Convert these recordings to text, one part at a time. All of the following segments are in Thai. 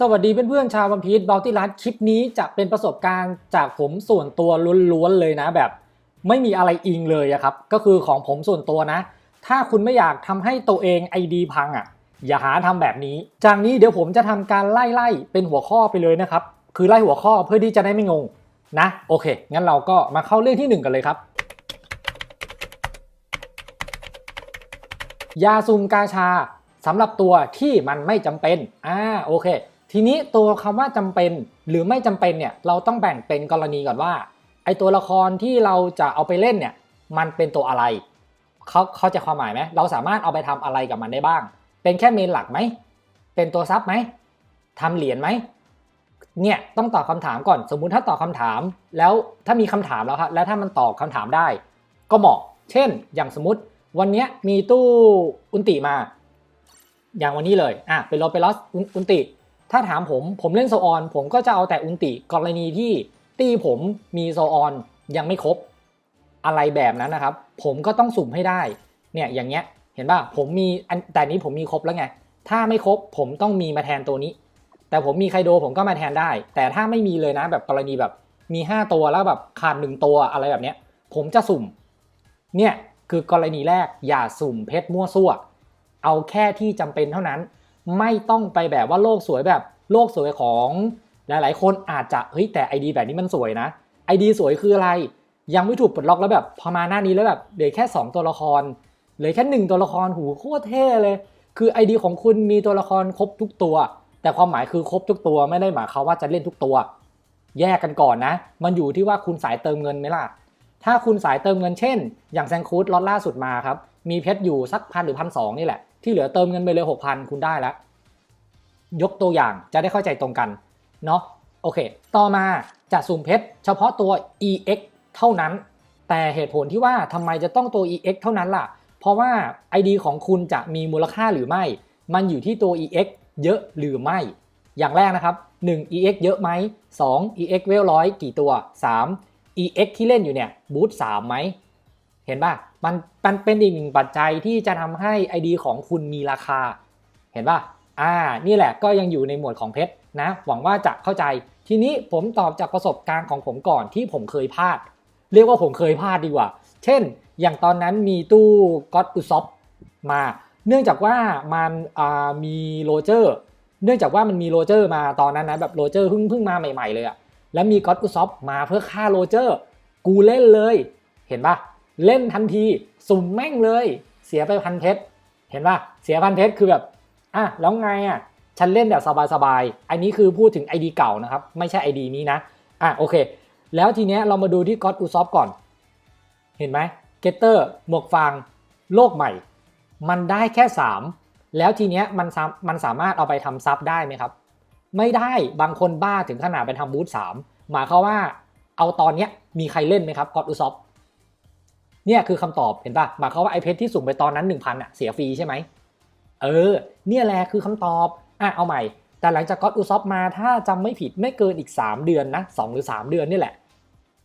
สวัสดีเพื่อนๆชาววันพีชบอลที่รัฐคลิปนี้จะเป็นประสบการณ์จากผมส่วนตัวล้วนๆเลยนะแบบ ไม่มีอะไรอิงเลยอะครับก็คือของผมส่วนตัวนะ ถ้าคุณไม่อยากทำให้ตัวเอง ID พังอะอย่าหาทำแบบนี้ จากนี้เดี๋ยวผมจะทำการไล่ๆเป็นหัวข้อไปเลยนะครับ คือไล่หัวข้อเพื่อที่จะได้ไม่งงนะโอเค งั้นเราก็มาเข้าเรื่องที่หนึ่งกันเลยครับ ยาซุมกาชาสำหรับตัวที่มันไม่จำเป็นอ่าโอเค ทีนี้ตัวคำว่าจำเป็นหรือไม่จำเป็นเนี่ยเราต้องแบ่งเป็นกรณีก่อนว่าไอตัวละครที่เราจะเอาไปเล่นเนี่ยมันเป็นตัวอะไรเขาเขาจะความหมายไหมเราสามารถเอาไปทำอะไรกับมันได้บ้าง เป็นแค่เมนหลักไหมเป็นตัวซับไหมทำเหรียญไหมเนี่ยต้องตอบคำถามก่อนสมมุติถ้าตอบคำถาม แล้วถ้ามีคำถามแล้วครับแล้วถ้ามันตอบคำถามได้ ก็เหมาะ เช่น อย่างสมมติวันนี้มีตู้อุนติมา อย่างวันนี้เลยอะเป็นโรเปลอสอุนติ ถ้าถามผมผมเล่นโซออน ผมก็จะเอาแต่อุนติกรณีที่ตีผมมีโซออนยังไม่ครบอะไรแบบนั้นนะครับ ผมก็ต้องสุ่มให้ได้ เนี่ยอย่างเงี้ยเห็นป่ะผมมีแต่นี้ผมมีครบแล้วไง ถ้าไม่ครบผมต้องมีมาแทนตัวนี้ แต่ผมมีไคโดผมก็มาแทนได้ แต่ถ้าไม่มีเลยนะแบบกรณีแบบมี 5 ตัวแล้วแบบขาดหนึ่งตัวอะไรแบบเนี้ยผมจะสุ่ม เนี่ยคือกรณีแรกอย่าสุ่มเพชรมั่วซั่ว เอาแค่ที่จำเป็นเท่านั้น ไม่ต้องไปแบบว่าโลกสวยแบบโลกสวยของหลาย ๆ คนอาจจะเฮ้ยแต่ไอดีแบบนี้มันสวยนะไอดีสวยคืออะไร ยังไม่ถูกปลดล็อกแล้วแบบพอมาหน้านี้แล้วแบบเหลือแค่ 2 ตัวละครเหลือแค่หนึ่งตัวละครหูโคตรเท่เลย คือไอดีของคุณมีตัวละครครบทุกตัว แต่ความหมายคือครบทุกตัวไม่ได้หมายความว่าจะเล่นทุกตัว แยกกันก่อนนะ มันอยู่ที่ว่าคุณสายเติมเงินไหมล่ะถ้าคุณสายเติมเงินเช่น อย่างแซงคูดล็อตล่าสุดมาครับมีเพชรอยู่สักพันหรือพันสองนี่แหละ ที่เหลือเติมเงินไปเลยหกพันคุณได้แล้วยกตัวอย่างจะได้เข้าใจตรงกันเนาะโอเค ต่อมาจะสุ่มเพชรเฉพาะตัว EX เท่านั้น แต่เหตุผลที่ว่าทำไมจะต้องตัว EX เท่านั้นล่ะ เพราะว่า ID ของคุณจะมีมูลค่าหรือไม่ มันอยู่ที่ตัว EX เยอะหรือไม่ อย่างแรกนะครับ 1 EX เยอะไหม 2 EX เวลร้อยกี่ตัว 3 EX ที่เล่นอยู่เนี่ยบูทสามไหม เห็นป่ะมันมันเป็นอีกหนึ่งปัจจัยที่จะทำให้ ID ของคุณมีราคา เห็นป่ะอ่านี่แหละก็ยังอยู่ในหมวดของเพชรนะหวังว่าจะเข้าใจ ทีนี้ผมตอบจากประสบการณ์ของผมก่อนที่ผมเคยพลาด เรียกว่าผมเคยพลาดดีกว่า เช่น อย่างตอนนั้นมีตู้ก็อตอุซอฟมา เนื่องจากว่ามันมีโรเจอร์ เนื่องจากว่ามันมีโรเจอร์มาตอนนั้นนะแบบโรเจอร์เพิ่งเพิ่งมาใหม่ๆเลยอะแล้วมีก็อตอุซอฟมาเพื่อฆ่าโรเจอร์ กูเล่นเลย เห็นปะ เล่นทันทีสุ่มแม่งเลย เสียไปพันเพชรเห็นปะเสียพันเพชรคือแบบอะแล้วไงอะฉันเล่นแบบสบายๆอันนี้คือพูดถึง ID เก่านะครับ ไม่ใช่ ID นี้นะอะโอเค แล้วทีเนี้ยเรามาดูที่ก็อตอุซอฟก่อน เห็นไหมเกตเตอร์หมวกฟางโลกใหม่ มันได้แค่ 3 แล้วทีเนี้ยมันมันสามารถเอาไปทำซับได้ไหมครับ ไม่ได้บางคนบ้าถึงขนาดไปทำบูธสามหมายความว่าเอาตอนเนี้ยมีใครเล่นไหมครับก็อตอุซอฟ เนี่ยคือคำตอบเห็นปะหมายความว่าไอเพชรที่สุ่มไปตอนนั้น 1,000อะเสียฟรีใช่ไหมเออ เนี่ยแหละคือคำตอบอะเอาใหม่ แต่หลังจากก็อตอุซอฟมาถ้าจำไม่ผิดไม่เกินอีก 3 เดือนนะ2หรือ 3 เดือนนี่แหละ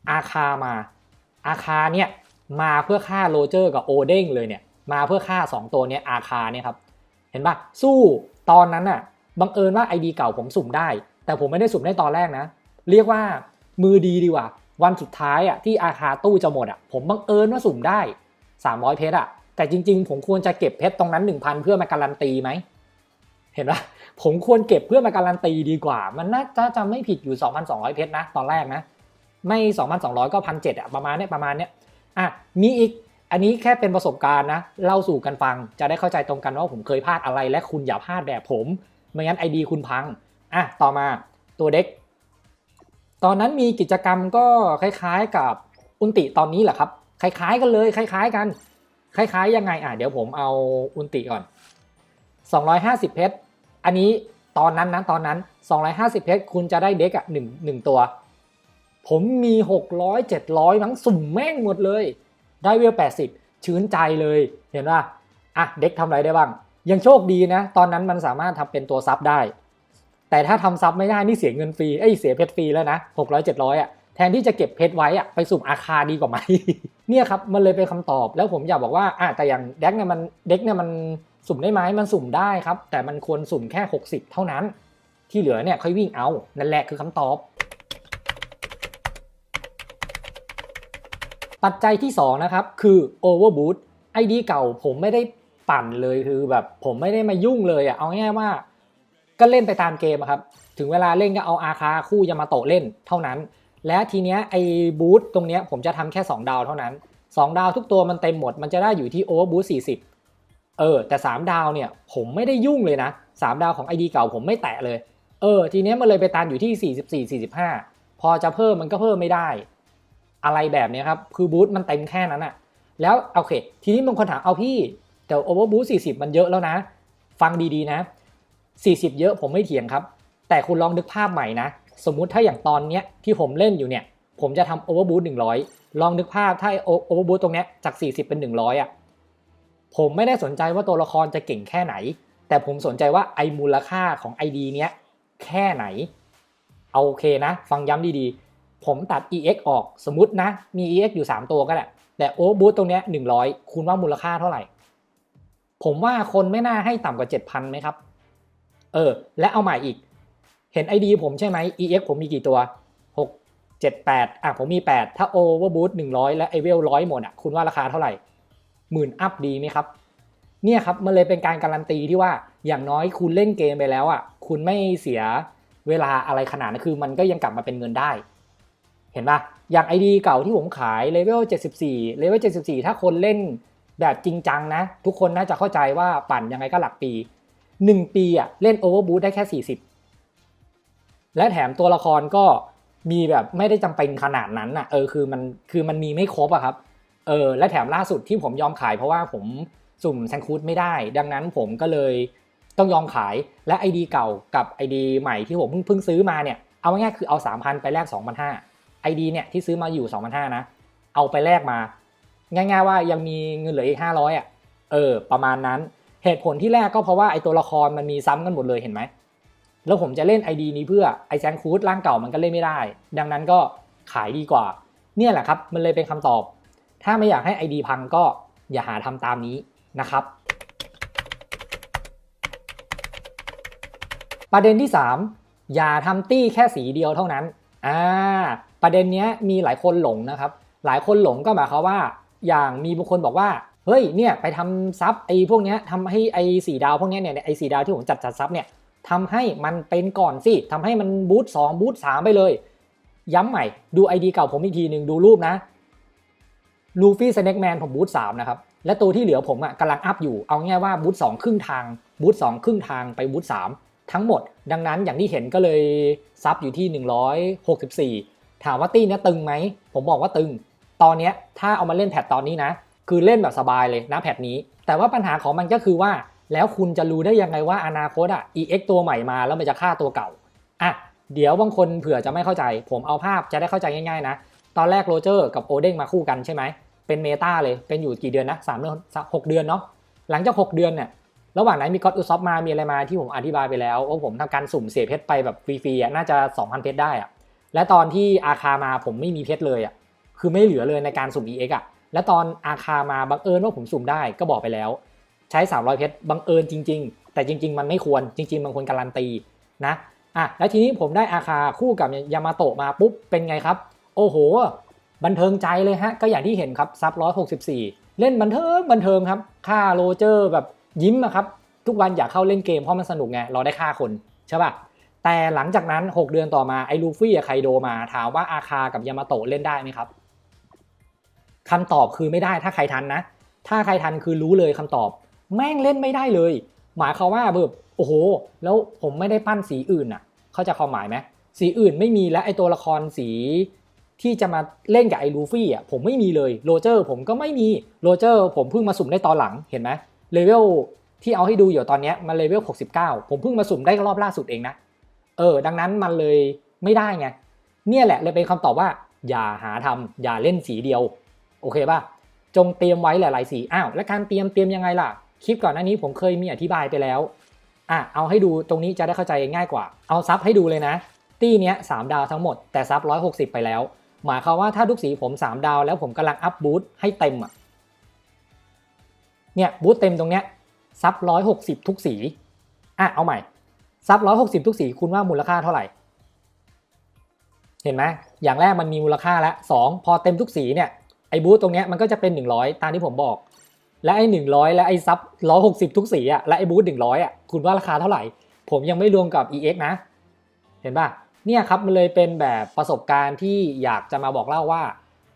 อาคามา อาคาเนี่ยมาเพื่อฆ่าโรเจอร์กับโอเด้งเลยเนี่ยมาเพื่อฆ่า 2 ตัวเนี้ยอาคาเนี่ยครับเห็นปะสู้ตอนนั้นน่ะบังเอิญว่า ID เก่าผมสุ่มได้ แต่ผมไม่ได้สุ่มได้ตอนแรกนะ เรียกว่ามือดีดีกว่า วันสุดท้ายอะที่อาคาตู้จะหมดอะผมบังเอิญว่าสุ่มได้ 300 เพชรอะแต่จริง ๆ ผมควรจะเก็บเพชรตรงนั้น 1,000 เพื่อมาการันตีไหมเห็นปะผมควรเก็บเพื่อมาการันตีดีกว่า มันน่าจะจำไม่ผิดอยู่ 2,200 เพชรนะ ตอนแรกนะ ไม่ 2,200 ก็1,700อะประมาณเนี้ยประมาณเนี้ยอะมีอีกอันนี้แค่เป็นประสบการณ์นะ เล่าสู่กันฟังจะได้เข้าใจตรงกันว่าผมเคยพลาดอะไรและคุณอย่าพลาดแบบผม ไม่งั้นไอดีคุณพังอะต่อมาตัวเด็ก ตอนนั้นมีกิจกรรมก็คล้ายๆกับอุนติตอนนี้แหละครับ คล้าย ๆ กันเลย คล้าย ๆ กัน คล้าย ๆ ยังไงอะเดี๋ยวผมเอาอุนติก่อน 250 เพชร อันนี้ตอนนั้นนะตอนนั้น 250 เพชรคุณจะได้เด็กอะหนึ่งหนึ่งตัว ผมมี 600 700มั้งสุ่มแม่งหมดเลย ได้เวล 80 ชื้นใจเลย เห็นป่ะอะเด็กทำอะไรได้บ้าง ยังโชคดีนะ ตอนนั้นมันสามารถทำเป็นตัวซับได้ แต่ถ้าทำซับไม่ได้นี่เสียเงินฟรีเอ้ยเสียเพชรฟรีแล้วนะ600 700อะแทนที่จะเก็บเพชรไว้อะไปสุ่มอาคาดีกว่าไหมเนี่ยครับมันเลยเป็นคำตอบแล้วผมอยากบอกว่าอะแต่อย่างเด็กเนี่ยมันเด็กเนี่ยมันสุ่มได้ไหมมันสุ่มได้ครับ แต่มันควรสุ่มแค่ 60 เท่านั้น ที่เหลือเนี่ยค่อยวิ่งเอา นั่นแหละคือคำตอบ ปัจจัยที่ 2 นะครับ คือ overboot ID เก่าผมไม่ได้ปั่นเลยคือแบบผมไม่ได้มายุ่งเลยอะเอาง่ายว่า ก็เล่นไปตามเกมครับ ถึงเวลาเล่นก็เอาอาคาคู่ยามาโตะเล่นเท่านั้น และทีเนี้ยไอ้บูทตรงเนี้ยผมจะทำแค่ 2 ดาวเท่านั้น 2 ดาวทุกตัวมันเต็มหมด มันจะได้อยู่ที่โอเวอร์บูท40เออ แต่ 3 ดาวเนี่ยผมไม่ได้ยุ่งเลยนะ 3 ดาวของ ID เก่าผมไม่แตะเลย เออ ทีเนี้ยมันเลยไปตันอยู่ที่ 44 45 พอจะเพิ่มมันก็เพิ่มไม่ได้ อะไรแบบเนี้ยครับคือบูทมันเต็มแค่นั้นอะแล้วโอเค ทีนี้บางคนถามเอาพี่แต่โอเวอร์บูท40มันเยอะแล้วนะ ฟังดีๆนะ 40 เยอะผมไม่เถียงครับ แต่คุณลองนึกภาพใหม่นะ สมมุติถ้าอย่างตอนเนี้ยที่ผมเล่นอยู่เนี่ย ผมจะทำโอเวอร์บูท100ลองนึกภาพถ้าโอเวอร์บูทตรงเนี้ยจาก 40 เป็น 100อะผมไม่ได้สนใจว่าตัวละครจะเก่งแค่ไหน แต่ผมสนใจว่าไอมูลค่าของ ID เนี้ยแค่ไหน เอาโอเคนะ ฟังย้ำดีๆ ผมตัด EX ออกสมมตินะ มี EX อยู่ 3 ตัวก็แหละ แต่โอเวอร์บูทตรงเนี้ย100คุณว่ามูลค่าเท่าไหร่ ผมว่าคนไม่น่าให้ต่ำกว่า 7,000ไหมครับ เออ และเอาใหม่อีก เห็น ID ผมใช่ไหม EX ผมมีกี่ตัว 6 7 8 อะผมมี 8 ถ้า Overboot 100 และ i v e l 100 หมดอะคุณว่าราคาเท่าไหร่หมื่นอัพดีไหมครับ เนี่ยครับ มันเลยเป็นการการันตีที่ว่าอย่างน้อยคุณเล่นเกมไปแล้วอะคุณไม่เสียเวลาอะไรขนาดนั้นคือ มันก็ยังกลับมาเป็นเงินได้ เห็นปะอย่าง ID เก่าที่ผมขายเลเวล74เลเวล74 ถ้าคนเล่นแบบจริงจังนะ ทุกคนน่าจะเข้าใจว่าปั่นยังไงก็หลักปี 1 ปีอะเล่น Overboot ได้แค่ 40 และแถมตัวละครก็มีแบบไม่ได้จำเป็นขนาดนั้นอะเออคือมันคือมันมีไม่ครบอะครับเออและแถมล่าสุดที่ผมยอมขายเพราะว่าผมสุ่มแซงคูดไม่ได้ ดังนั้นผมก็เลยต้องยอมขายและ ID เก่ากับ ID ใหม่ที่ผมเพิ่งเพิ่งซื้อมาเนี่ยเอาง่ายๆคือเอา 3,000 ไปแลก2,500 ID เนี่ยที่ซื้อมาอยู่ 2,500 นะ เอาไปแลกมา ง่ายๆว่ายังมีเงินเหลืออีก 500อะเออ ประมาณนั้น เหตุผลที่แรกก็เพราะว่าไอตัวละครมันมีซ้ำกันหมดเลยเห็นไหม แล้วผมจะเล่น ID นี้เพื่อไอแซงคูดร่างเก่ามันก็เล่นไม่ได้ ดังนั้นก็ขายดีกว่า เนี่ยแหละครับ มันเลยเป็นคำตอบ ถ้าไม่อยากให้ ID พังก็อย่าหาทำตามนี้นะครับ ประเด็นที่ 3 อย่าทำตี้แค่สีเดียวเท่านั้นอ่าประเด็นเนี้ยมีหลายคนหลงนะครับ หลายคนหลงก็หมายความว่า อย่างมีบางคนบอกว่า เฮ้ยเนี่ยไปทำซับไอ้พวกเนี้ยทำให้ไอ้สีดาวพวกเนี้ยเนี่ยไอ้สีดาวที่ผมจัดจัดซับเนี่ยทำให้มันเป็นก่อนสิทำให้มันบูทสองบูทสามไปเลย ย้ำใหม่ดู ID เก่าผมอีกทีหนึ่งดูรูปนะลูฟี่สเน็กแมนผมบูทสามนะครับ และตัวที่เหลือผมอะกำลังอัพอยู่ เอาง่ายว่าบูทสองครึ่งทางบูทสองครึ่งทางไปบูทสามทั้งหมด ดังนั้นอย่างที่เห็นก็เลยซับอยู่ที่ 164 ถามว่าตี้เนี้ยตึงไหม ผมบอกว่าตึง ตอนเนี้ยถ้าเอามาเล่นแพทตอนนี้นะ คือเล่นแบบสบายเลยนะแพทนี้ แต่ว่าปัญหาของมันก็คือว่า แล้วคุณจะรู้ได้ยังไงว่าอนาคตอะ EX ตัวใหม่มาแล้วมันจะฆ่าตัวเก่าอะเดี๋ยวบางคนเผื่อจะไม่เข้าใจ ผมเอาภาพจะได้เข้าใจง่ายๆนะ ตอนแรกโรเจอร์กับโอเด้งมาคู่กันใช่ไหม เป็นเมตาเลย เป็นอยู่กี่เดือนนะสามเดือนหกเดือนเนาะ หลังจาก 6 เดือนเนี่ย ระหว่างนั้นมีก็อดอุซอฟมา มีอะไรมาที่ผมอธิบายไปแล้วว่าผมทำการสุ่มเสียเพชรไปแบบฟรีๆน่าจะ 2,000 เพชรได้อะและตอนที่อาคามาผมไม่มีเพชรเลยอะคือไม่เหลือเลยในการสุ่ม EX อะ และตอนอาคามาบังเอิญว่าผมสุ่มได้ก็บอกไปแล้ว ใช้ 300 เพชรบังเอิญจริง ๆ แต่จริง ๆ มันไม่ควรจริงๆมันควรการันตีนะอะแล้วทีนี้ผมได้อาคาคู่กับยามาโตะมาปุ๊บเป็นไงครับ โอ้โห บันเทิงใจเลยฮะ ก็อย่างที่เห็นครับซับ164เล่นบันเทิงบันเทิงครับ ค่าโรเจอร์แบบยิ้มอะครับ ทุกวันอยากเข้าเล่นเกมเพราะมันสนุกไง เราได้ฆ่าคนใช่ป่ะแต่หลังจากนั้น 6 เดือนต่อมาไอ้ลูฟี่กับไคโดมาถามว่าอาคากับยามาโตะเล่นได้ไหมครับ คำตอบคือไม่ได้ถ้าใครทันนะ ถ้าใครทันคือรู้เลยคำตอบ แม่งเล่นไม่ได้เลย หมายความว่าแบบโอ้โห แล้วผมไม่ได้ปั้นสีอื่นอะ เขาจะความหมายไหมสีอื่นไม่มีและไอตัวละครสีที่จะมาเล่นกับไอ้ลูฟี่อะผมไม่มีเลยโรเจอร์ผมก็ไม่มีโรเจอร์ผมเพิ่งมาสุ่มได้ตอนหลังเห็นไหมเลเวลที่เอาให้ดูอยู่ตอนนี้มันเลเวล 69 ผมเพิ่งมาสุ่มได้รอบล่าสุดเองนะ เออ ดังนั้นมันเลยไม่ได้ไง เนี่ยแหละเลยเป็นคำตอบว่า อย่าหาทำอย่าเล่นสีเดียว โอเคป่ะ จงเตรียมไว้หลาย ๆ สีอ้าวและการเตรียมเตรียมยังไงล่ะ คลิปก่อนหน้านี้ผมเคยมีอธิบายไปแล้วอะเอาให้ดูตรงนี้จะได้เข้าใจง่ายกว่า เอาซับให้ดูเลยนะ ตี้เนี้ยสามดาวทั้งหมดแต่ซับ160 ไปแล้ว หมายความว่าถ้าทุกสีผม 3 ดาวแล้วผมกำลังอัพบูทให้เต็มอะเนี่ยบูทเต็มตรงเนี้ยซับ160 ทุกสีอะเอาใหม่ซับร้อยหกสิบทุกสีคุณว่ามูลค่าเท่าไหร่เห็นไหมอย่างแรกมันมีมูลค่าแล้วสองพอเต็มทุกสีเนี่ย ไอ้บูธตรงเนี้ยมันก็จะเป็น 100 ตามที่ผมบอก และไอ้100และไอ้ซับ160ทุกสีอะและไอ้บูธ100อยอะคุณว่าราคาเท่าไหร่ ผมยังไม่รวมกับ EX นะ เห็นป่ะเนี่ยครับมันเลยเป็นแบบประสบการณ์ที่อยากจะมาบอกเล่าว่า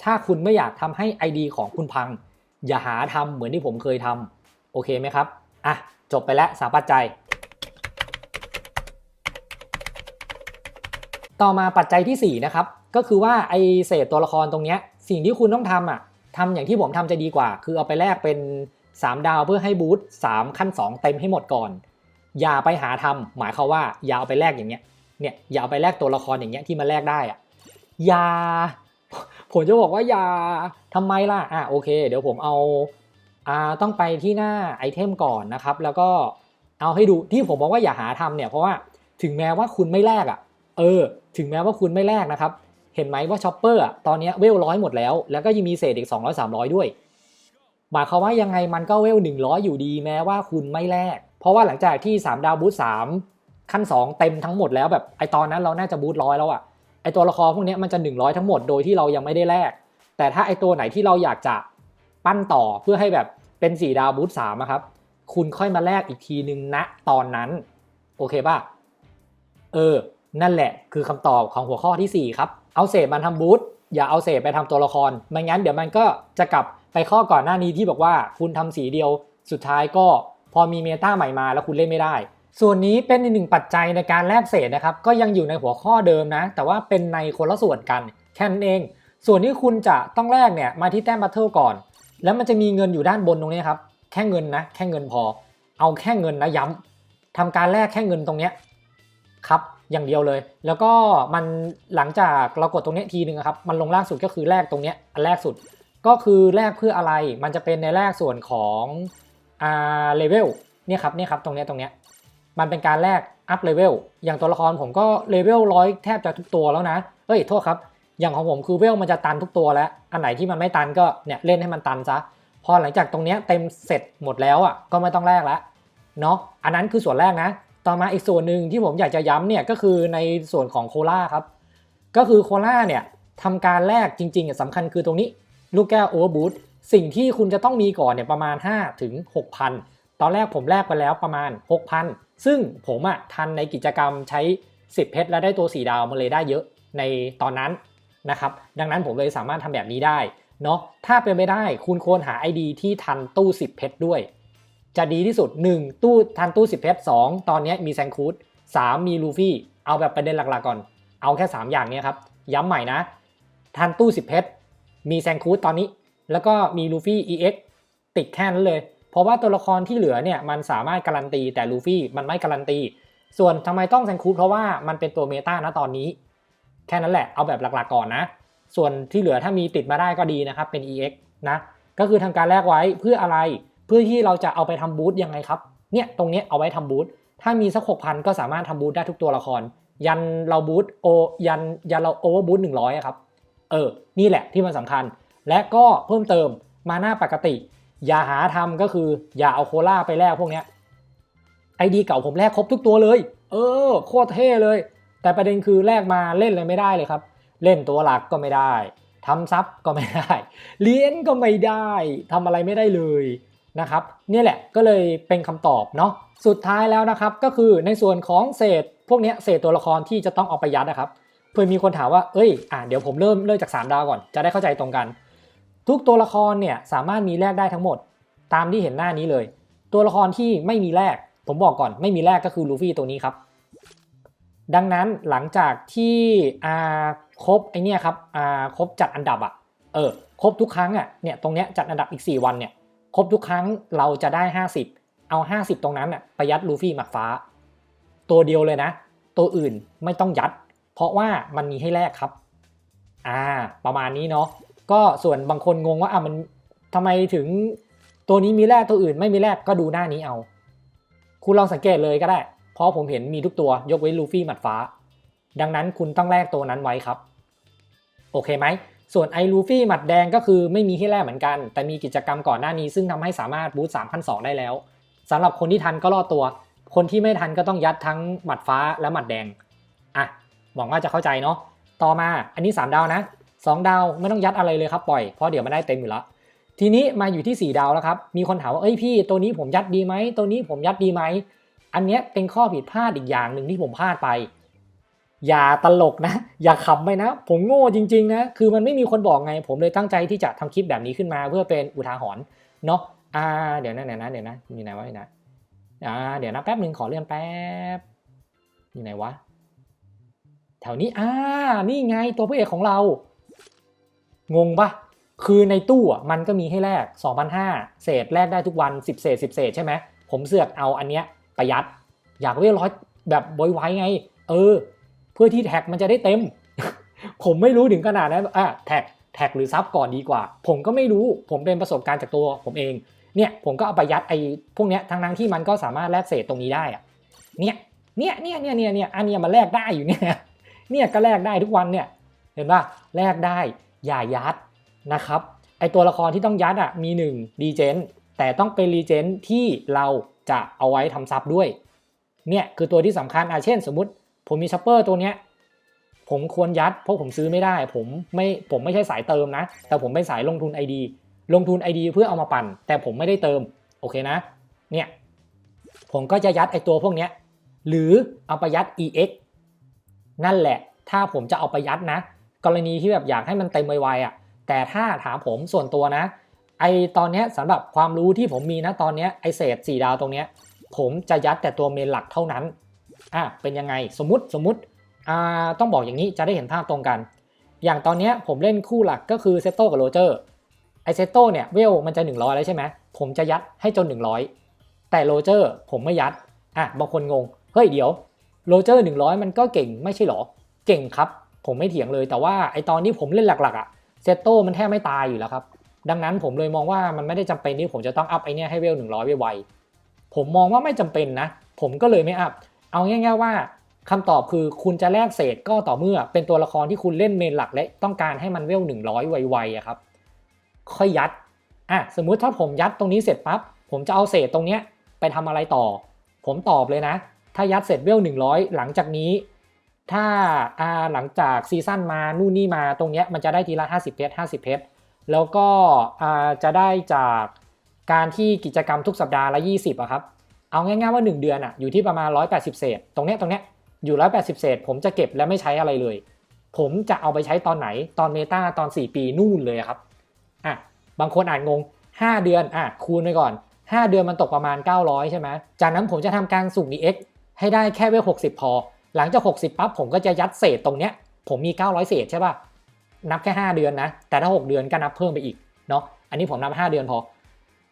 ถ้าคุณไม่อยากทำให้ ID ของคุณพัง อย่าหาทำเหมือนที่ผมเคยทำโอเคไหมครับอะจบไปแล้วสามปัจจัย ต่อมาปัจจัยทีสี่4นะครับก็คือว่าไอเศษตัวละครตรงเนี้ย สิ่งที่คุณต้องทำอะทำอย่างที่ผมทำจะดีกว่า คือเอาไปแลกเป็น 3 ดาวเพื่อให้บูท3ขั้น 2 เต็มให้หมดก่อน อย่าไปหาทำหมายความว่าอย่าเอาไปแลกอย่างเงี้ยเนี่ยอย่าเอาไปแลกตัวละครอย่างเงี้ยที่มาแลกได้อะอย่าผมจะบอกว่าอย่าทำไมล่ะอะโอเค เดี๋ยวผมเอาอ่าต้องไปที่หน้าไอเทมก่อนนะครับ แล้วก็เอาให้ดูที่ผมบอกว่าอย่าหาทำเนี่ยเพราะว่าถึงแม้ว่าคุณไม่แลกอะ เออ ถึงแม้ว่าคุณไม่แลกนะครับ เห็นไหมว่าช็อปเปอร์อะตอนนี้เวลร้อยหมดแล้ว แล้วก็ยังมีเศษอีก200 300 ด้วย หมายความว่ายังไงมันก็เวล100 อยู่ดีแม้ว่าคุณไม่แลก เพราะว่าหลังจากที่ 3 ดาวบูท3ขั้น 2 เต็มทั้งหมดแล้วแบบไอตอนนั้นเราน่าจะบูทร้อยแล้วอะไอตัวละครพวกนี้มันจะ 100 ทั้งหมดโดยที่เรายังไม่ได้แลก แต่ถ้าไอตัวไหนที่เราอยากจะปั้นต่อเพื่อให้แบบเป็น 4 ดาวบูท3อะครับ คุณค่อยมาแลกอีกทีนึงณตอนนั้น โอเคป่ะ เออ นั่นแหละคือคำตอบของหัวข้อทีสี่ 4 ครับ เอาเศษมันทำบูธอย่าเอาเศษไปทำตัวละคร ไม่งั้นเดี๋ยวมันก็จะกลับไปข้อก่อนหน้านี้ที่บอกว่าคุณทำสีเดียว สุดท้ายก็พอมีเมตาใหม่มาแล้วคุณเล่นไม่ได้ ส่วนนี้เป็นอีกหนึ่งปัจจัยในการแลกเศษนะครับ ก็ยังอยู่ในหัวข้อเดิมนะ แต่ว่าเป็นในคนละส่วนกัน แค่นั้นเอง ส่วนที่คุณจะต้องแลกเนี่ยมาที่แต้มบัตเทิลก่อน แล้วมันจะมีเงินอยู่ด้านบนตรงนี้ครับ แค่เงินนะ แค่เงินพอ เอาแค่เงินนะย้ำทำการแลกแค่เงินตรงเนี้ยครับ อย่างเดียวเลย แล้วก็มันหลังจากเรากดตรงนี้ทีนึงครับ มันลงล่างสุดก็คือแรกตรงนี้อันแรกสุด ก็คือแรกเพื่ออะไร มันจะเป็นในแรกส่วนของอ่าเลเวลเนี่ยครับเนี่ยครับตรงนี้ตรงนี้มันเป็นการแลกอัพเลเวลอย่างตัวละครผมก็เลเวลร้อยแทบจะทุกตัวแล้วนะเอ้ยโทษครับ อย่างของผมคือเวลมันจะตันทุกตัวแล้ว อันไหนที่มันไม่ตันก็เนี่ยเล่นให้มันตันซะ พอหลังจากตรงนี้เต็มเสร็จหมดแล้วอะก็ไม่ต้องแลกแล้วเนาะ อันนั้นคือส่วนแรกนะ ต่อมาอีกส่วนหนึ่งที่ผมอยากจะย้ำเนี่ยก็คือในส่วนของโคล่าครับ ก็คือโคล่าเนี่ยทำการแลกจริงๆสำคัญคือตรงนี้ ลูกแก้วโอเวอร์บูทสิ่งที่คุณจะต้องมีก่อนเนี่ยประมาณ 5 ถึง 6,000 ตอนแรกผมแลกไปแล้วประมาณ 6,000 ซึ่งผมอะทันในกิจกรรมใช้ 10 เพชรแล้วได้ตัว 4 ดาวมาเลยได้เยอะในตอนนั้นนะครับ ดังนั้นผมเลยสามารถทำแบบนี้ได้เนาะถ้าเป็นไปได้คุณควรหา ID ที่ทันตู้ 10 เพชรด้วย จะดีที่สุด 1 ตู้ทันตู้ 10 เพชร2ตอนนี้มีแซงคูด3มีลูฟี่เอาแบบประเด็นหลักๆก่อน เอาแค่ 3 อย่างนี้ครับ ย้ำใหม่นะ ทันตู้ 10 เพชรมีแซงคูดตอนนี้ แล้วก็มีลูฟี่ EX ติดแค่นั้นเลย เพราะว่าตัวละครที่เหลือเนี่ยมันสามารถการันตีแต่ลูฟี่มันไม่การันตี ส่วนทำไมต้องแซงคูดเพราะว่ามันเป็นตัวเมตานะตอนนี้ แค่นั้นแหละเอาแบบหลักๆก่อนนะ ส่วนที่เหลือถ้ามีติดมาได้ก็ดีนะครับเป็น EX นะก็คือทำการแลกไว้เพื่ออะไร พื่อที่เราจะเอาไปทำบูธยังไงครับเนี่ยตรงเนี้ยเอาไว้ทำบูธถ้ามีสักหกพันก็สามารถทำบูธได้ทุกตัวละคร ยันเราบูธโอยันยันเราโอเวอร์บูธหนึ่งร้อยครับเออนี่แหละที่มันสำคัญ และก็เพิ่มเติมมาหน้าปกติ อย่าหาทำก็คืออย่าเอาโคล่าไปแลกพวกเนี้ยไอดีเก่าผมแลกครบทุกตัวเลย เออโคตรเท่เลย แต่ประเด็นคือแลกมาเล่นอะไรไม่ได้เลยครับ เล่นตัวหลักก็ไม่ได้ทำซับก็ไม่ได้ เลี้ยนก็ไม่ได้ทำอะไรไม่ได้เลย นะครับนี่แหละก็เลยเป็นคำตอบเนาะสุดท้ายแล้วนะครับก็คือในส่วนของเศษพวกนี้เศษตัวละครที่จะต้องเอาไปยัดนะครับเพื่อมีคนถามว่าเอ้ยอะเดี๋ยวผมเริ่มเริ่มจาก 3 ดาวก่อนจะได้เข้าใจตรงกัน ทุกตัวละครเนี่ยสามารถมีแลกได้ทั้งหมด ตามที่เห็นหน้านี้เลย ตัวละครที่ไม่มีแลกผมบอกก่อนไม่มีแลกก็คือลูฟี่ตัวนี้ครับดังนั้นหลังจากที่อ่าครบไอเนี่ยครับอ่าครบจัดอันดับอะเออครบทุกครั้งอะเนี่ยตรงเนี้ยจัดอันดับอีก 4 วันเนี่ย ครบทุกครั้งเราจะได้ 50 เอา 50 ตรงนั้นอะไปยัดลูฟี่หมักฟ้า ตัวเดียวเลยนะ ตัวอื่นไม่ต้องยัด เพราะว่ามันมีให้แลกครับ อ่า ประมาณนี้เนาะก็ส่วนบางคนงงว่าอะมันทำไมถึงตัวนี้มีแลกตัวอื่นไม่มีแลกก็ดูหน้านี้เอา คุณลองสังเกตเลยก็ได้ เพราะผมเห็นมีทุกตัวยกเว้นลูฟี่หมัดฟ้า ดังนั้นคุณต้องแลกตัวนั้นไว้ครับ โอเคไหม ส่วนไอลูฟี่หมัดแดงก็คือไม่มีให้แลกเหมือนกัน แต่มีกิจกรรมก่อนหน้านี้ ซึ่งทำให้สามารถบูท3 2 0 0ได้แล้วสำหรับคนที่ทันก็รอดตัว คนที่ไม่ทันก็ต้องยัดทั้งหมัดฟ้าและหมัดแดงอะหวังว่าจะเข้าใจเนาะต่อมาอันนี้ 3 ดาวนะ 2 ดาวไม่ต้องยัดอะไรเลยครับปล่อยเพราะเดี๋ยวมันได้เต็มอยู่แล้วทีนี้มาอยู่ที่ 4 ดาวแล้วครับ มีคนถามว่า เอ้ยพี่ตัวนี้ผมยัดดีไหมตัวนี้ผมยัดดีไหม อันเนี้ยเป็นข้อผิดพลาดอีกอย่างหนึ่งที่ผมพลาดไป อย่าตลกนะ อย่าขำไปนะ ผมโง่จริง ๆ นะ คือมันไม่มีคนบอกไง ผมเลยตั้งใจที่จะทำคลิปแบบนี้ขึ้นมา เพื่อเป็นอุทาหรณ์เนาะอ่าเดี๋ยวนะเดี๋ยวนะเดี๋ยวนะมีไหนวะมีไหนอ่าเดี๋ยวนะแป๊บหนึ่งขอเลื่อนแป๊บอยู่ไหนวะแถวนี้อ่านี่ไงตัวพระเอกของเรา งงปะคือในตู้มันก็มีให้แลก2,500เศษแลกได้ทุกวัน 10 เศษ 10 เศษใช่ไหมผมเสือกเอาอันเนี้ยประหยัด อยากเวลร้อยแบบไว้ไง เออ เพื่อที่แท็กมันจะได้เต็ม ผมไม่รู้ถึงขนาดนั้นอะแท็กแท็กหรือซับก่อนดีกว่า ผมก็ไม่รู้ผมเป็นประสบการณ์จากตัวผมเองเนี่ยผมก็เอาไปยัดไอ้พวกเนี้ยทั้งนั้นที่มันก็สามารถแลกเศษตรงนี้ได้อะเนี่ยเนี่ยเนี่ยเนี่ยเนี่ยเนี่ยอันเนี้ยมันแลกได้อยู่เนี่ยเนี่ยก็แลกได้ทุกวันเนี่ยเห็นป่ะแลกได้อย่ายัดนะครับไอตัวละครที่ต้องยัดอะมี1รีเจนแต่ต้องเป็นรีเจนที่เราจะเอาไว้ทำซับด้วยเนี่ยคือตัวที่สำคัญอะเช่น สมมติ ผมมีชัปเปอร์ตัวเนี้ยผมควรยัดเพราะผมซื้อไม่ได้ ผมไม่ผมไม่ใช่สายเติมนะ แต่ผมเป็นสายลงทุน ID ลงทุน ID เพื่อเอามาปั่น แต่ผมไม่ได้เติมโอเคนะเนี่ยผมก็จะยัดไอตัวพวกเนี้ยหรือเอาไปยัด EX นั่นแหละ ถ้าผมจะเอาไปยัดนะ กรณีที่แบบอยากให้มันเต็มไวๆอะแต่ถ้าถามผมส่วนตัวนะ ไอตอนเนี้ยสำหรับความรู้ที่ผมมีนะตอนเนี้ยไอเศษ4ดาวตรงเนี้ยผมจะยัดแต่ตัวเมนหลักเท่านั้น อะเป็นยังไงสมมติสมมติอ่าต้องบอกอย่างนี้จะได้เห็นภาพตรงกัน อย่างตอนนี้ผมเล่นคู่หลักก็คือเซโต้กับโรเจอร์ไอเซโต้เนี่ยเวลมันจะ 100 แล้วใช่ไหมผมจะยัดให้จน 100 แต่โรเจอร์ผมไม่ยัดอะบางคนงงเฮ้ยเดี๋ยวโรเจอร์100 มันก็เก่งไม่ใช่หรอ เก่งครับ ผมไม่เถียงเลยแต่ว่าไอตอนที่ผมเล่นหลักๆอะเซโต้มันแทบไม่ตายอยู่แล้วครับดังนั้นผมเลยมองว่ามันไม่ได้จำเป็นที่ผมจะต้องอัพไอเนี้ยให้เวล100ไวๆผมมองว่าไม่จำเป็นนะ ผมก็เลยไม่อัพ เอาง่ายๆว่าคำตอบคือคุณจะแลกเศษก็ต่อเมื่อเป็นตัวละครที่คุณเล่นเมนหลักและต้องการให้มันเวล100ไวๆครับ ค่อยยัดอะสมมุติถ้าผมยัดตรงนี้เสร็จปั๊บผมจะเอาเศษตรงเนี้ยไปทำอะไรต่อ ผมตอบเลยนะ ถ้ายัดเสร็จเวล100หลังจากนี้ ถ้าอ่าหลังจากซีซั่นมานู่นนี่มาตรงเนี้ยมันจะได้ทีละ 50 เพชร50 เพชรแล้วก็อ่าจะได้จากการที่กิจกรรมทุกสัปดาห์ละ 20อะครับ เอาง่ายๆว่า 1 เดือนอะอยู่ที่ประมาณ 180 เศษ ตรงเนี้ยตรงเนี้ยอยู่ 180 เศษ ผมจะเก็บและไม่ใช้อะไรเลย ผมจะเอาไปใช้ตอนไหนตอนเมตาตอน 4 ปีนู่นเลยครับอะบางคนอาจงง 5 เดือนอะคูณไปก่อน 5 เดือนมันตกประมาณ 900 ใช่ไหมจากนั้นผมจะทำการสุ่ม EX ให้ได้แค่เวล60 พอ หลังจาก 60ปั๊บผมก็จะยัดเศษตรงเนี้ยผมมี 900 เศษใช่ป่ะนับแค่ 5 เดือนนะแต่ถ้า 6 เดือนก็นับเพิ่มไปอีกเนาะอันนี้ผมนับ 5 เดือนพอ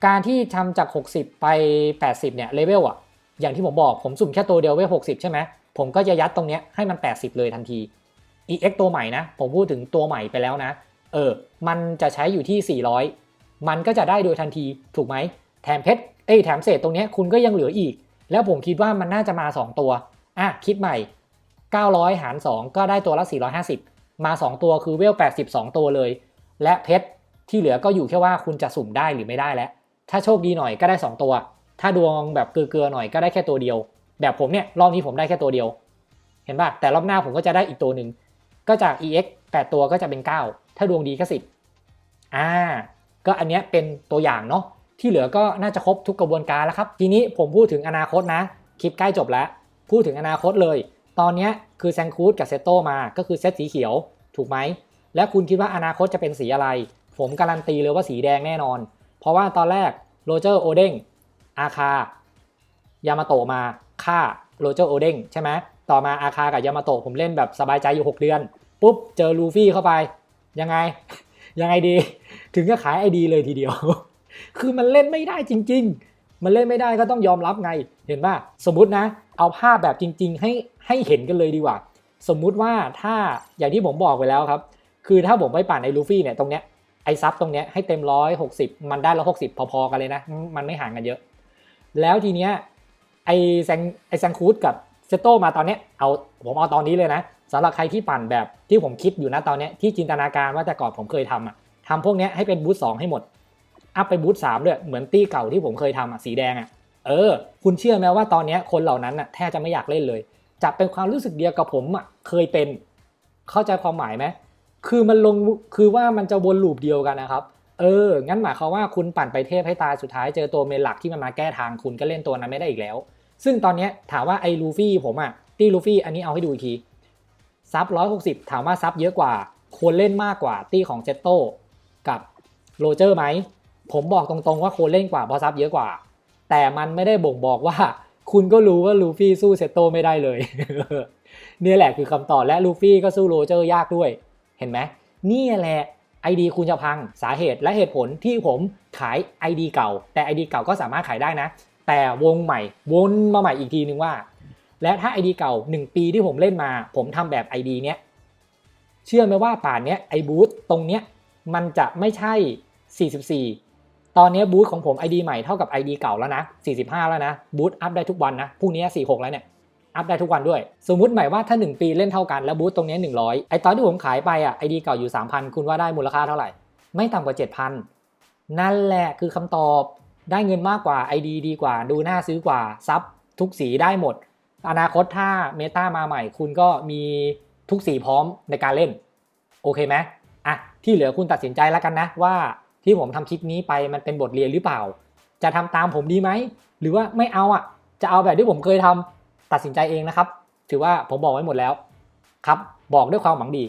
การที่ทำจาก 60 ไป 80 เนี่ยเลเวลอะอย่างที่ผมบอกผมสุ่มแค่ตัวเดียวเวล60 ใช่ไหม ผมก็จะยัดตรงเนี้ยให้มัน 80 เลยทันที EX ตัวใหม่นะ ผมพูดถึงตัวใหม่ไปแล้วนะ เออ มันจะใช้อยู่ที่ 400 มันก็จะได้โดยทันทีถูกไหม แถมเพชร เอ้ยแถมเศษตรงเนี้ยคุณก็ยังเหลืออีก แล้วผมคิดว่ามันน่าจะมา 2 ตัว อะ คิดใหม่ 900 หาร 2 ก็ได้ตัวละ 450 มา 2 ตัวคือเวล82 ตัวเลย และเพชรที่เหลือก็อยู่แค่ว่าคุณจะสุ่มได้หรือไม่ได้แล้ว ถ้าโชคดีหน่อยก็ได้ 2 ตัว ถ้าดวงแบบเกลือๆหน่อยก็ได้แค่ตัวเดียว แบบผมเนี่ยรอบนี้ผมได้แค่ตัวเดียว เห็นป่ะแต่รอบหน้าผมก็จะได้อีกตัวหนึ่งก็จาก EX 8 ตัวก็จะเป็น 9 ถ้าดวงดีก็10อ่าก็อันเนี้ยเป็นตัวอย่างเนาะที่เหลือก็น่าจะครบทุกกระบวนการแล้วครับ ทีนี้ผมพูดถึงอนาคตนะ คลิปใกล้จบแล้ว พูดถึงอนาคตเลย ตอนเนี้ยคือแซงคูดกับเซโตมาก็คือเซตสีเขียวถูกไหม และคุณคิดว่าอนาคตจะเป็นสีอะไร ผมการันตีเลยว่าสีแดงแน่นอน เพราะว่าตอนแรกโรเจอร์โอเด้งอาคายามาโตะมาฆ่าโรเจอร์โอเด้งใช่ไหมต่อมาอาคากับยามาโตะผมเล่นแบบสบายใจอยู่ 6 เดือน ปุ๊บ เจอลูฟี่เข้าไป ยังไง ยังไงดี ถึงจะขายไอดีเลยทีเดียว คือมันเล่นไม่ได้จริง ๆ มันเล่นไม่ได้ก็ต้องยอมรับไง เห็นป่ะสมมตินะ เอาภาพแบบจริง ๆ ให้ให้เห็นกันเลยดีกว่า สมมุติว่าถ้าอย่างที่ผมบอกไปแล้วครับ คือถ้าผมไปปั่นไอ้ลูฟี่เนี่ยตรงเนี้ย ไอ้ซับตรงเนี้ยให้เต็มร้อยหกสิบมันได้ร้อหกสิบพอๆกันเลยนะ มันไม่ห่างกันเยอะ แล้วทีเนี้ยไอ้แซงไอ้แซงคูดกับเซโตมาตอนเนี้ยเอาผมเอาตอนนี้เลยนะสำหรับใครที่ปั่นแบบที่ผมคิดอยู่นะตอนเนี้ยที่จินตนาการว่าแต่ก่อนผมเคยทำอะทำพวกเนี้ยให้เป็นบูธสองให้หมดอัพไปบูธสามด้วยเหมือนตี้เก่าที่ผมเคยทำอะสีแดงอะเออ คุณเชื่อไหมว่าตอนเนี้ยคนเหล่านั้นน่ะแทบจะไม่อยากเล่นเลย จะเป็นความรู้สึกเดียวกับผมอะเคยเป็น เข้าใจความหมายไหม คือมันลงคือว่ามันจะวนลูปเดียวกันนะครับ เออ งั้นหมายความว่าคุณปั่นไปเทพให้ตายสุดท้ายเจอตัวเมนหลักที่มันมาแก้ทางคุณก็เล่นตัวนั้นไม่ได้อีกแล้ว ซึ่งตอนนี้ถามว่าไอ้ลูฟี่ผมอะตี้ลูฟี่อันนี้เอาให้ดูอีกทีซับ160ถามว่าซับเยอะกว่าควรเล่นมากกว่าตี้ของเจตโต้กับโรเจอร์ไหมผมบอกตรงๆว่าควรเล่นกว่าเพราะซับเยอะกว่า แต่มันไม่ได้บ่งบอกว่า คุณก็รู้ว่าลูฟี่สู้เซตโต้ไม่ได้เลย เนี่ยแหละคือคำตอบและลูฟี่ก็สู้โรเจอร์ยากด้วย เห็นไหมนี่แหละ ID คุณจะพังสาเหตุและเหตุผลที่ผมขาย ID เก่า แต่ ID เก่าก็สามารถขายได้นะ แต่วงใหม่วนมาใหม่อีกทีนึงว่า และถ้า ID เก่า 1 ปีที่ผมเล่นมา ผมทำแบบ ID เนี้ยเชื่อไหมว่าป่านเนี้ยไอบูธตรงเนี้ยมันจะไม่ใช่ 44 ตอนเนี้ยบูธของผม ID ใหม่เท่ากับ ID เก่าแล้วนะ 45 แล้วนะบูธอัพได้ทุกวันนะพรุ่งนี้ 46 แล้วเนี่ย อัพได้ทุกวันด้วย สมมุติหมายว่าถ้า 1 ปีเล่นเท่ากันแล้วบูธตรงนี้ 100 ไอตอนที่ผมขายไปอะ ID เก่าอยู่ 3,000 คุณว่าได้มูลค่าเท่าไหร่ ไม่ต่ำกว่า 7,000 นั่นแหละคือคำตอบได้เงินมากกว่า ID ดีดีกว่า ดูน่าซื้อกว่า ซับทุกสีได้หมด อนาคตถ้าเมตามาใหม่ คุณก็มีทุกสีพร้อมในการเล่น โอเคไหมอะที่เหลือคุณตัดสินใจแล้วกันนะว่าที่ผมทำคลิปนี้ไปมันเป็นบทเรียนหรือเปล่า จะทำตามผมดีไหมหรือว่าไม่เอาอะ จะเอาแบบที่ผมเคยทำ ตัดสินใจเองนะครับ ถือว่าผมบอกไว้หมดแล้วครับ บอกด้วยความหวังดี